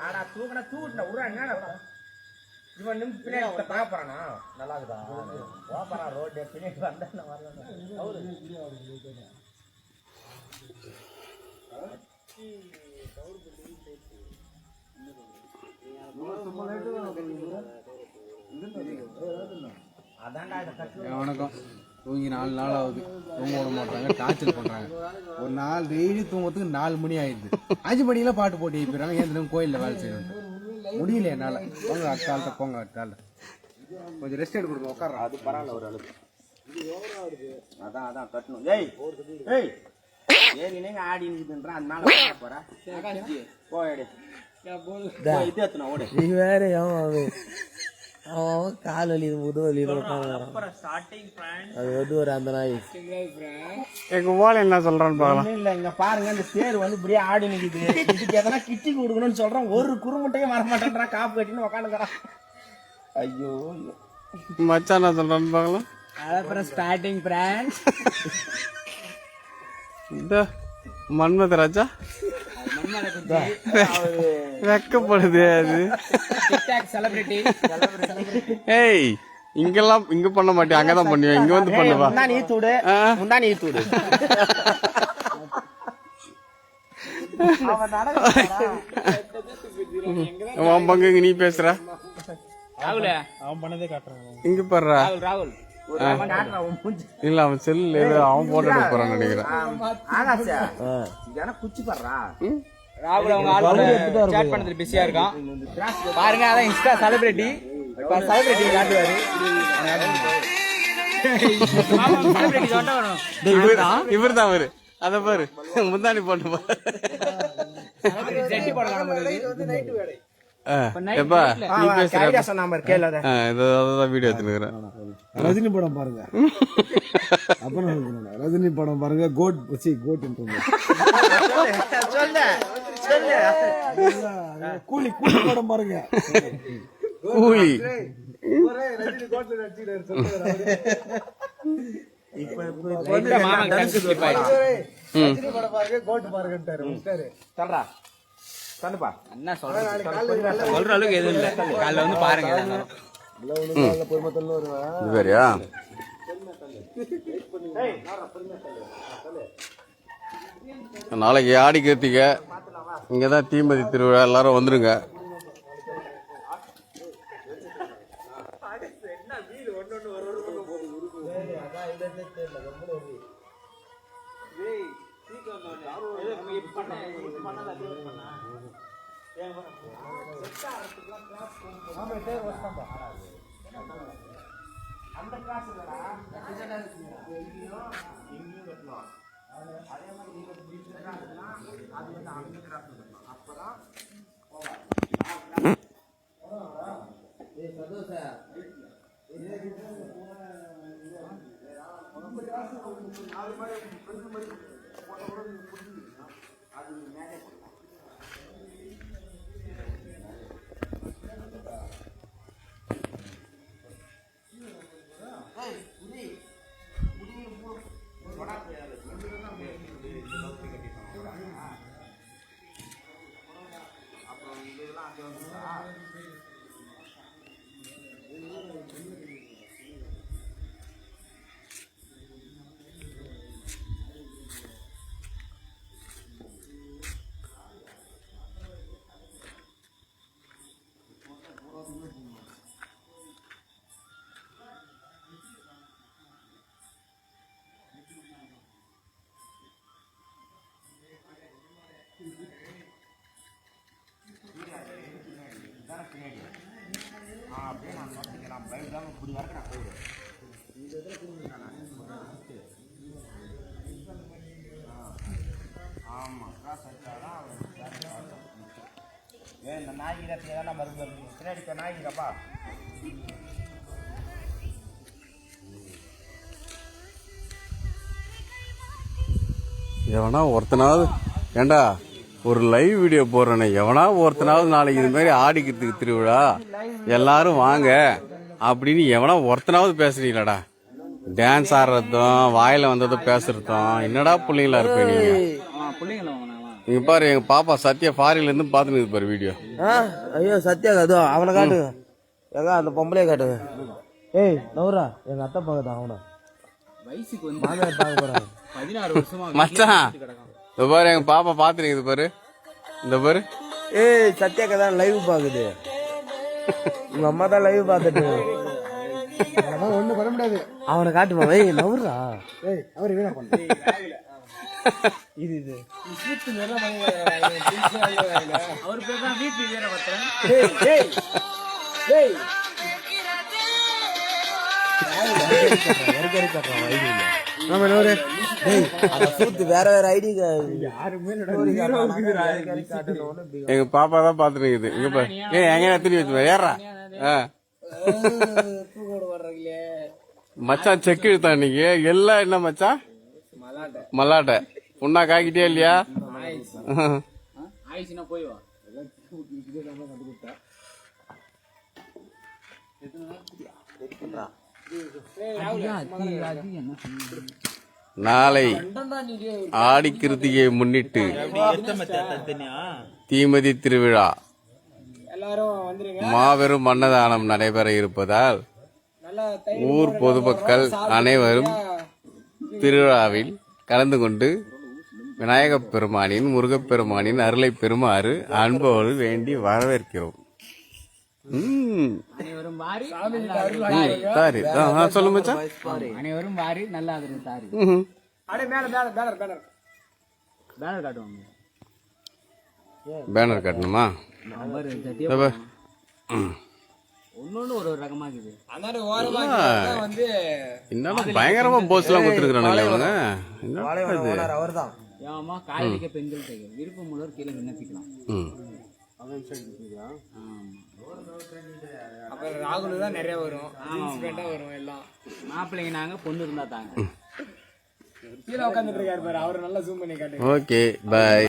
ஆடா தூக்கினா தூக்கிட்ட விட்றா என்ன இவன் நிமிஷம் பின்னாடி பாப்பறானா நல்லா இருக்குதா பாப்பறான் ரோடு பின்னாடி வந்தா நான் வணக்கம். தூங்கி நாலு நாள் ஆகுது. தூங்க விட மாட்டாங்க டார்ச்சர் பண்றாங்க. ஒரு நாள் டெய்லி தூங்கறதுக்கு நாலு மணி ஆயிடுது. அஞ்சு மணிக்கெல்லாம் பாட்டு போட்டு எழுப்பிடுறாங்க ஏன் தினம் கோயிலில் வேலை செய்யணும் முடியல என்னால. போங்க அடுத்த போங்க அடுத்த கொஞ்சம் ரெஸ்ட் எடுக்க கொடுங்க உட்கார அது பரவாயில்ல ஒரு அளவுக்கு. அதான் அதான் கட்டணும் ஏய் ஏய் ஏறி நீங்க ஆடி நிக்குதுன்றான் அதனால போறா? போயடு இது எத்தனை ஓடு. நீ வேற அவன் அவன் கால் வலி முது வலி அது வந்து ஒரு அந்த நாய். எங்க ஓலை என்ன சொல்றான்னு பார்க்கலாம். ஒண்ணும் இல்ல இங்க பாருங்க இந்த தேர் வந்து இப்படியே ஆடி நிக்குது. இதுக்கு எதனா கிட்டி கொடுக்கணும்னு சொல்றேன். ஒரு குறுமுட்டையும் வர மாட்டேன்றான் காப்பு கட்டின்னு உக்காந்துக்கிறான். ஐயோ. மச்சான் என்ன சொல்றான்னு பார்க்கலாம். அப்புறம் ஸ்டார்டிங் பிராண்ட் இந்த மன்மத ராஜா வெக்கப்படுது அது. ஏய் இங்கெல்லாம் இங்க பண்ண மாட்டேன் அங்கதான் பண்ணுவேன் இங்க வந்து பண்ணுவா? நீ தூடு. முந்தா நீ தூடு. அவன் பங்கு இங்க நீ பேசுற? ராகுல. இங்க பாடுறா ராகுல். இல்ல அவன் செல்லுல ஏதோ அவன் போட்டோ எடுக்க போறான்னு நினைக்கிறேன். ஆகாஷா இதனா குச்சி படுறா ராகுல் அவங்க ஆளோட சேட் பண்ணதுல பிஸியா இருக்கான். பாருங்க அதான் இன்ஸ்டா செலிபிரிட்டி இப்ப செலிபிரிட்டி காட்டுவாரு. இவர் தான் அவரு. அத பாரு முந்தாணி போட்டு பாரு ஜெட்டி போட காணும்போது ஆ, எப்பா நீ பேசுற ஐடியா சொன்ன மாதிரி கேளு அதை. ஆ, இதோ அதான் வீடியோ எடுத்துனுக்குறேன் ரஜினி படம் பாருங்க அப்புறம் சொல்றேன். ரஜினி படம் பாருங்க கோட் சி கோட் சொல்லு சொல்லு கூலி கூலி படம் பாருங்க கூலி மாமா கன்சி கிளிப் ஆயிடுச்சு ரஜினி படம் பாருங்க கோட் பாருங்கன்ட்டாரு முடிச்சிட்டாரு. சொல்றா சொல்லுப்பா என்ன சொல்றது சொல்ற அளவுக்கு எதுவும் இல்ல காலைல வந்து பாருங்க எதா இருந்தாலும். இல்ல ஒண்ணு காலைல பொறுமத்தல்னு அது மேலே வேறையா நான் ஆடி கிருத்திகை இங்கே தான் தீமதி திருவிழா எல்லாரும் வந்துருங்க ஏய் இந்த நாய்கிரத்தை மருந்து பின்னாடி இருக்க எவனா ஒருத்தனாவது ஏண்டா? ஒரு லைவ் வீடியோ போடுறேனே. எவனா ஒருத்தனாவது நாளைக்கு இது மாதிரி ஆடிக்கிறதுக்கு திருவிழா எல்லாரும் வாங்க அப்படின்னு எவனா ஒருத்தனாவது பேசுறீங்களாடா. டான்ஸ் ஆடுறதும் வாயில வந்ததும் பேசுறதும் என்னடா பிள்ளைங்களா இருப்பீங்க நீங்க? பாரு எங்க பாப்பா சத்யா ஃபாரின்ல இருந்து பாத்துன்னு பாரு வீடியோ ஆ ஐயோ சத்யா அதோ அவனை காட்டுங்க. எங்க அந்த பொம்பளைய காட்டுங்க. ஏய் நவுரா எங்க அத்தை பார்க்கதான் அவனை வயசுக்கு வந்து மச்சான் இந்த பாரு எங்க பாப்பா பாத்துருக்குது பாரு. இந்த பாரு. ஏய் சத்யாக்கா தான் லைவ் பாக்குது. உங்க அம்மா தான் லைவ் பார்த்துட்டு ஒன்றும் பண்ண முடியாது. அவனை காட்டுமா? ஏய் நவுரா ஏய் அவர் வீணா பண்ண. இது இது. அவர் பேர் தான் வீட்டு வீரபத்திரன் ஏய் ஏய் ஏய். நம்ம என்ன டேய் வேற வேற ஐடி எங்க பாப்பா தான் பாத்துருக்குது இங்க பாரு. எங்க திரும்பி வச்சு. ஏறா ஆ. மச்சான் செக் இழுத்தான் இன்னைக்கு. எல்லாம் என்ன மச்சான் மல்லாட்டை. புண்ணா காக்கிட்டே இல்லையா? போய் வா. நாளை ஆடி கிருத்திகையை முன்னிட்டு தீமதி திருவிழா மாபெரும் அன்னதானம் நடைபெற இருப்பதால் ஊர் பொதுமக்கள் அனைவரும் திருவிழாவில் கலந்து கொண்டு விநாயகப் பெருமானின் முருகப்பெருமானின் அருளை பெறுமாறு அன்போடு வேண்டி வரவேற்கிறோம். அனைவரும் வாரி ஆ, சொல்லு மச்சான். அனைவரும் வாரி நல்ல ஆதரவு தாரி. பேனர் காட்டுவாங்க. பேனர் கட்டணுமா? நம்பர் சத்தியம் இதோ பாரு. ம். ஒன்னொன்னு ஒரு ஒரு ரகமா இருக்குது என்னடா பயங்கரமா போஸ் எல்லாம் கொடுத்துருக்கானுங்களே இவங்க. அவர்தான். பெண்கள் விருப்பம் உள்ளவர் கீழே விண்ணப்பிக்கலாம். ம். அப்புறம் ராகுல் தான் நிறைய வரும். வரும் எல்லாம். மாப்பிள்ளைங்க நாங்க பொண்ணு இருந்தா தாங்க. கீழே உட்காந்துட்டு இருக்காரு பாரு அவர் நல்லா ஜூம் பண்ணி காட்டு ஓகே பாய்